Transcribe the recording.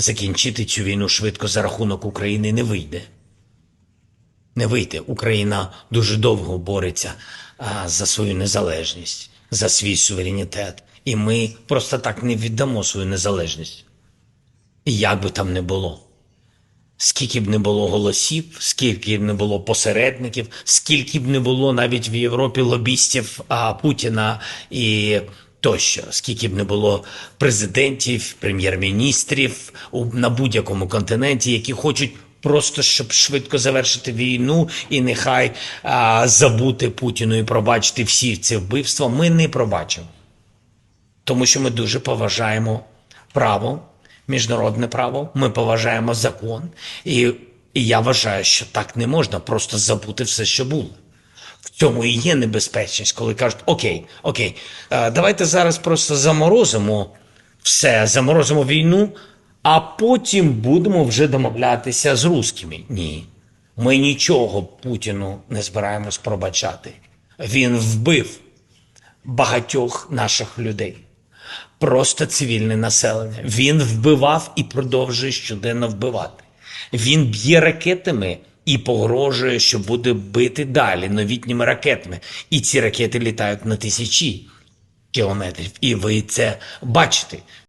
закінчити цю війну швидко за рахунок України не вийде. Не вийде. Україна дуже довго бореться за свою незалежність, за свій суверенітет. І ми просто так не віддамо свою незалежність. І як би там не було. Скільки б не було голосів, скільки б не було посередників, скільки б не було навіть в Європі лобістів а, Путіна і тощо, скільки б не було президентів, прем'єр-міністрів на будь-якому континенті, які хочуть просто щоб швидко завершити війну і нехай а, забути Путіну і пробачити всі ці вбивства, ми не пробачимо тому що ми дуже поважаємо право, міжнародне право, ми поважаємо закон, і, і я вважаю, що так не можна просто забути все, що було. Цьому і є небезпечність, коли кажуть: Окей, окей, е, давайте зараз просто заморозимо все, заморозимо війну, а потім будемо вже домовлятися з русскими. Ні. Ми нічого Путіну не збираємось пробачати. Він вбив багатьох наших людей. Просто цивільне населення. Він вбивав і продовжує щоденно вбивати. Він б'є ракетами і погрожує, що буде бити далі новітніми ракетами. І ці ракети літають на тисячі кілометрів. І ви це бачите.